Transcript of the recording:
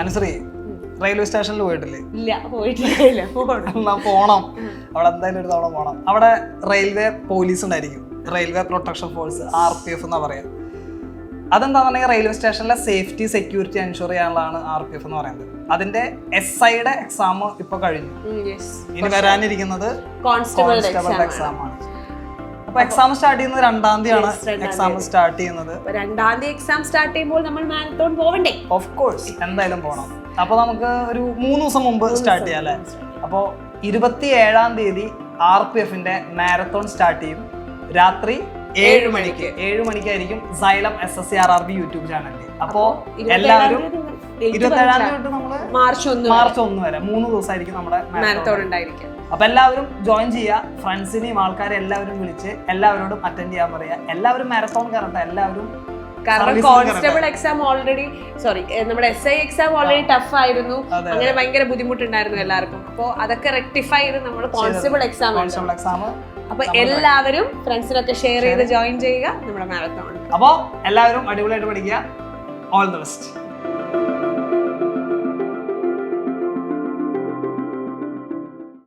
അനുസരി railway സ്റ്റേഷനിൽ പോയിട്ടില്ലേ? ഇല്ല പോയിട്ടില്ല. എന്നാ പോണം. അവിടെ എന്തായാലും ഒരു തവണ പോണം. അവിടെ റെയിൽവേ പോലീസ് ഉണ്ടായിരിക്കും. Railway protection force R P F എന്നാ പറയാ. അതെന്താണെന്നുണ്ടെങ്കിൽ റെയിൽവേ സ്റ്റേഷനിലെ സേഫ്റ്റി സെക്യൂരിറ്റി എൻഷുർ ചെയ്യാനുള്ളതാണ് ആർ പി എഫ് എന്ന് പറയുന്നത്. അതിന്റെ എസ് ഐയുടെ എക്സാം ഇപ്പൊ കഴിഞ്ഞു. ഇനി വരാനിരിക്കുന്നത് കോൺസ്റ്റബിളുടെ എക്സാം ആണ്. എക്സാം സ്റ്റാർട്ട് ചെയ്യുന്നത് രണ്ടാം തീയതിയാണ് എക്സാം സ്റ്റാർട്ട് ചെയ്യുന്നത്. രണ്ടാം തീയതി എക്സാം സ്റ്റാർട്ട് ചെയ്യുമ്പോൾ നമ്മൾ മാരത്തോൺ പോവണ്ടേ? ഓഫ് കോഴ്സ് എന്തായാലും പോകണം അപ്പോൾ നമുക്ക് ഒരു മൂന്ന് ദിവസം മുമ്പ് സ്റ്റാർട്ട് ചെയ്യാം അല്ലേ? അപ്പോൾ ഇരുപത്തി ഏഴാം തീയതി ആർ പി എഫിന്റെ മാരത്തോൺ സ്റ്റാർട്ട് ചെയ്യും. രാത്രി ഏഴ് മണിക്ക്. ഏഴ് മണിക്കായിരിക്കും Xylem S S C R R B YouTube ചാനലിൽ അപ്പോ എല്ലാവരും തീയതി നമ്മൾ മാർച്ച് ഒന്ന് മാർച്ച് ഒന്ന് വരെ. മൂന്ന് ദിവസമായിരിക്കും നമ്മുടെ മാരത്തോൺ ഉണ്ടായിരിക്കും. അപ്പൊ എല്ലാവരും ജോയിൻ ചെയ്യുക. ഫ്രണ്ട്സിനെയും ആൾക്കാരെ എല്ലാവരും വിളിച്ച് എല്ലാവരോടും അറ്റൻഡ് ചെയ്യാൻ പറയുക. എല്ലാവരും മാരത്തോൺ കയറട്ടെ. എല്ലാവരും കാരണം കോൺസ്റ്റബിൾ എക്സാം ഓൾറെഡി സോറി നമ്മുടെ S I exam already tough ആയിരുന്നു. അങ്ങനെ ഭയങ്കര ബുദ്ധിമുട്ടുണ്ടായിരുന്നു എല്ലാവർക്കും. അപ്പോൾ അതൊക്കെ റെക്ടിഫൈ ചെയ്ത് നമ്മൾ കോൺസ്റ്റബിൾ എക്സാം കോൺസ്റ്റബിൾ എക്സാം അപ്പൊ എല്ലാവരും ഫ്രണ്ട്സിനൊക്കെ ഷെയർ ചെയ്ത് ജോയിൻ ചെയ്യുക. നമ്മുടെ മാരത്തോൺ അപ്പോൾ എല്ലാവരും അടിപൊളിയായിട്ട് പഠിക്കുക. All the best